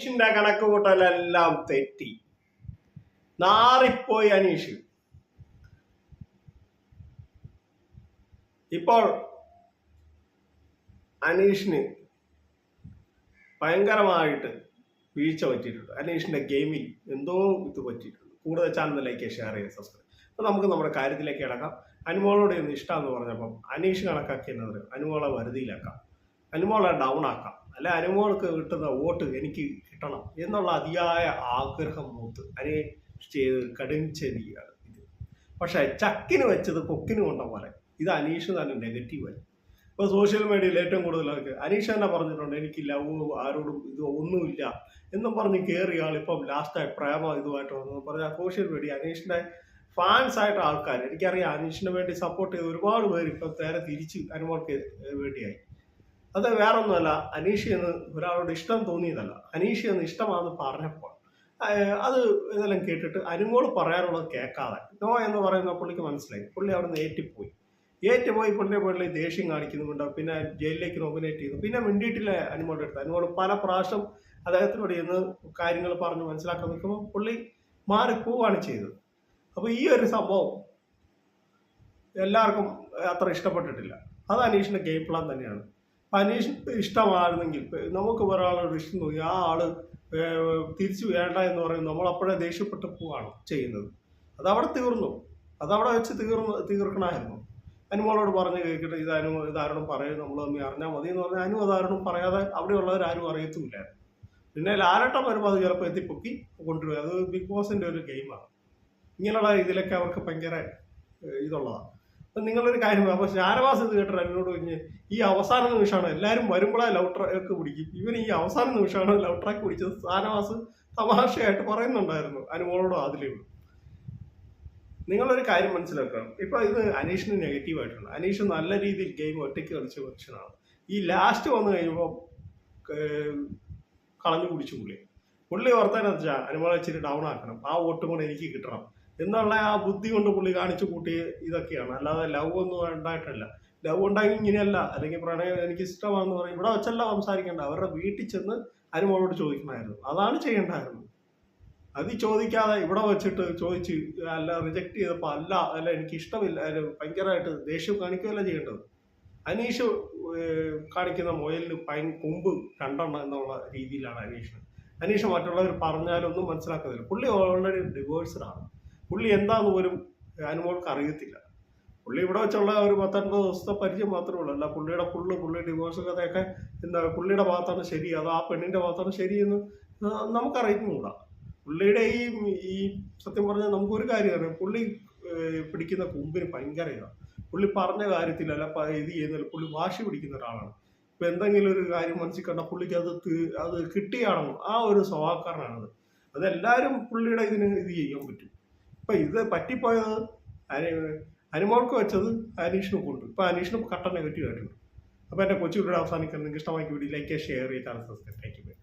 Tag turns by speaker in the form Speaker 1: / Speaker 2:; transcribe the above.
Speaker 1: അനീഷിന്റെ കണക്ക് കൂട്ടലെല്ലാം തെറ്റി. നാറിപ്പോയി അനീഷ്. ഇപ്പോൾ അനീഷിന് ഭയങ്കരമായിട്ട് വീഴ്ച പറ്റിയിട്ടുണ്ട്. അനീഷിന്റെ ഗെയിമിൽ എന്തോ ഇത് പറ്റിയിട്ടുണ്ട്. കൂടുതൽ ലൈക്ക് ഷെയർ ചെയ്യുക സബ്സ്ക്രൈബ് അപ്പോൾ നമുക്ക് നമ്മുടെ കാര്യത്തിലേക്ക് ഇടക്കാം അനുമോളോട് ഒന്ന് ഇഷ്ടമെന്ന് പറഞ്ഞപ്പം അനീഷ് കണക്കാക്കിയെന്നത് അനുമോളെ വരുതിയിലാക്കാം. അനുമോളെ ഡൗൺ ആക്കാം. അല്ല അനുമോൾക്ക് കിട്ടുന്ന വോട്ട് എനിക്ക് കിട്ടണം എന്നുള്ള അതിയായ ആഗ്രഹം മൂത്ത്. അനീഷ് ചെയ്ത് കടും ചെവിയാണ് ഇത്. പക്ഷേ ചക്കിന് വെച്ചത് കൊക്കിന് കൊണ്ട പോലെ. ഇത് അനീഷ് തന്നെ നെഗറ്റീവായി ഇപ്പോൾ സോഷ്യൽ മീഡിയയിൽ ഏറ്റവും കൂടുതലൊക്കെ അനീഷ് തന്നെ പറഞ്ഞിട്ടുണ്ട് എനിക്ക് ലവ് ആരോടും ഇത് ഒന്നുമില്ല എന്നും പറഞ്ഞ് കയറിയ ആൾ ഇപ്പം ലാസ്റ്റായി പ്രേമ ഇതുമായിട്ട് വന്നു. പറഞ്ഞാൽ സോഷ്യൽ മീഡിയ അനീഷിന്റെ ഫാൻസ് ആയിട്ട് ആൾക്കാർ എനിക്കറിയാം അനീഷിന് വേണ്ടി സപ്പോർട്ട് ചെയ്ത് ഒരുപാട് പേര് ഇപ്പം നേരെ തിരിച്ച് അനുമോൾക്ക് വേണ്ടിയായി. അത് വേറൊന്നുമല്ല അനീഷ് എന്ന് ഒരാളോട് ഇഷ്ടം തോന്നിയതല്ല. അനീഷ് എന്ന് ഇഷ്ടമാണെന്ന് പറഞ്ഞപ്പോൾ അത് ഇതെല്ലാം കേട്ടിട്ട് അനുമോൾ പറയാനുള്ളത് കേൾക്കാതെ. നോ എന്ന് പറയുന്ന പുള്ളിക്ക് മനസ്സിലായി. പുള്ളി അവിടെ നിന്ന് ഏറ്റിപ്പോയി ഏറ്റുപോയി പുള്ളിയെ പുള്ളി ദേഷ്യം കാണിക്കുന്നുണ്ട് പിന്നെ ജയിലിലേക്ക് നോമിനേറ്റ് ചെയ്തു. പിന്നെ മിണ്ടിയിട്ടില്ല അനുമോളുടെ അടുത്ത്. അനുമോൾ പല പ്രാവശ്യം അദ്ദേഹത്തിനോട് ഇന്ന് കാര്യങ്ങൾ പറഞ്ഞ് മനസ്സിലാക്കാൻ നിൽക്കുമ്പോൾ പുള്ളി മാറിപ്പോവാണ് ചെയ്തത്. അപ്പോൾ ഈ ഒരു സംഭവം എല്ലാവർക്കും അത്ര ഇഷ്ടപ്പെട്ടിട്ടില്ല. അത് അനീഷിന്റെ ഗെയിം പ്ലാൻ തന്നെയാണ്. അപ്പൊ അനീഷ് ഇഷ്ടമായിരുന്നെങ്കിൽ നമുക്ക് ഒരാളോട് ഇഷ്ടം തോന്നി ആ ആൾ തിരിച്ചു വേണ്ട എന്ന് പറയും നമ്മൾ അപ്പോഴേ ദേഷ്യപ്പെട്ട് പോവാണ് ചെയ്യുന്നത്. അതവിടെ തീർന്നു. അതവിടെ വെച്ച് തീർന്നു തീർക്കണമായിരുന്നു. അനുമോളോട് പറഞ്ഞ് കേൾക്കട്ടെ ഇത് അനു ഇതാരോടും പറയും നമ്മൾ തമ്മിൽ അറിഞ്ഞാൽ മതി എന്ന് പറഞ്ഞാൽ അനു അതാരോടും പറയാതെ അവിടെയുള്ളവരാരും അറിയത്തുമില്ല പിന്നെ ലാലട്ടം വരുമ്പോൾ അത് ചിലപ്പോൾ എത്തിപ്പൊക്കി കൊണ്ടുവരും. അത് ബിഗ് ബോസിന്റെ ഒരു ഗെയിമാണ്. ഇങ്ങനെയുള്ള ഇതിലൊക്കെ അവർക്ക് ഭയങ്കര ഇതുള്ളതാണ്. അപ്പം നിങ്ങളൊരു കാര്യം അപ്പോൾ ഷാനവാസ് ഇത് കേട്ടിട്ട് എന്നോട് പറഞ്ഞ് ഈ അവസാന നിമിഷമാണ് എല്ലാവരും വരുമ്പോഴാ ലവ് ട്രാക്ക് പിടിക്കും. ഇവൻ ഈ അവസാന നിമിഷമാണ് ലവ് ട്രാക്ക് പിടിച്ചത്. ശാരവാസ് തമാശയായിട്ട് പറയുന്നുണ്ടായിരുന്നു അനുമോളോടോ അതിലും നിങ്ങളൊരു കാര്യം മനസ്സിലാക്കണം. ഇപ്പൊ ഇത് അനീഷിന് നെഗറ്റീവ് ആയിട്ടുണ്ട്. അനീഷ് നല്ല രീതിയിൽ ഗെയിം ഒറ്റയ്ക്ക് കളിച്ച മനുഷ്യനാണ്. ഈ ലാസ്റ്റ് വന്നു കഴിയുമ്പോൾ കളഞ്ഞു കുടിച്ചു പുള്ളി. പുള്ളി ഓർത്താനെന്ന് വെച്ചാൽ അനുമോളെ ഇച്ചിരി ഡൗൺ ആക്കണം. ആ വോട്ടും കൂടെ എനിക്ക് കിട്ടണം. എന്നുള്ള ആ ബുദ്ധി കൊണ്ട് പുള്ളി കാണിച്ചു കൂട്ടി ഇതൊക്കെയാണ്. അല്ലാതെ ലവ് ഒന്നും ഉണ്ടായിട്ടല്ല. ലവ് ഉണ്ടായി ഇങ്ങനെയല്ല. അല്ലെങ്കിൽ പ്രണയം എനിക്ക് ഇഷ്ടമാണെന്ന് പറയും. ഇവിടെ വെച്ചല്ല സംസാരിക്കേണ്ട. അവരുടെ വീട്ടിൽ ചെന്ന് അനുമോളോട് ചോദിക്കണമായിരുന്നു അതാണ് ചെയ്യേണ്ടായിരുന്നു അത് ചോദിക്കാതെ ഇവിടെ വെച്ചിട്ട് ചോദിച്ച് അല്ല റിജക്ട് ചെയ്തപ്പോൾ അല്ല അല്ല എനിക്ക് ഇഷ്ടമില്ല ഭയങ്കരമായിട്ട് ദേഷ്യം കാണിക്കുകയല്ല ചെയ്യേണ്ടത്. അനീഷ് കാണിക്കുന്ന മുയലിന് പൈൻ കൊമ്പ് രണ്ടെണ്ണം എന്നുള്ള രീതിയിലാണ് അനീഷ് അനീഷ് മറ്റുള്ളവർ പറഞ്ഞാലൊന്നും മനസ്സിലാക്കുന്നില്ല പുള്ളി ഓൾറെഡി ഡിവോഴ്സ്ഡ് ആണ്. പുള്ളി എന്താന്ന് പോലും അനുമോൾക്ക് അറിയത്തില്ല. പുള്ളി ഇവിടെ വെച്ചുള്ള ഒരു പത്തൊൻപത് ദിവസത്തെ പരിചയം മാത്രമേ ഉള്ളൂ. അല്ല പുള്ളിയുടെ ഫുള്ള് പുള്ളി ഡിവോഴ്സ് കഥയൊക്കെ എന്താ പുള്ളിയുടെ ഭാഗത്താണ് ശരി അതോ ആ പെണ്ണിന്റെ ഭാഗത്താണ് ശരിയെന്ന് നമുക്കറിയുന്നുകൂടാ പുള്ളിയുടെ ഈ ഈ സത്യം പറഞ്ഞാൽ നമുക്കൊരു അറിയാം. പുള്ളി പിടിക്കുന്ന കുമ്പിന് ഭയങ്കര ഇതാണ് പുള്ളി പറഞ്ഞ കാര്യത്തിൽ അല്ല ഇത് ചെയ്യുന്നില്ല പുള്ളി വാശി പിടിക്കുന്ന ഒരാളാണ്. ഇപ്പൊ എന്തെങ്കിലും ഒരു കാര്യം മനസ്സിൽ കണ്ട പുള്ളിക്ക് അത് അത് കിട്ടിയാണോ ആ ഒരു സ്വഭാവക്കാരനാണത്. അതെല്ലാവരും പുള്ളിയുടെ ഇതിന് ഇത് ചെയ്യാൻ പറ്റും. ഇപ്പൊ ഇത് പറ്റിപ്പോയത് അനി- അനുമോൾക്ക് വെച്ചത് അനീഷിന് കൊണ്ട് ഇപ്പൊ അനീഷിന് കട്ട നെഗറ്റീവ് ആയിട്ടുണ്ട് അപ്പൊ എന്റെ കൊച്ചു വീഡിയോ അവസാനിക്കാൻ നിങ്ങൾക്ക് ഇഷ്ടമായി വീഡിയോ ലൈക്ക് ഷെയർ ചെയ്ത് സബ്സ്ക്രൈബ് താങ്ക് യു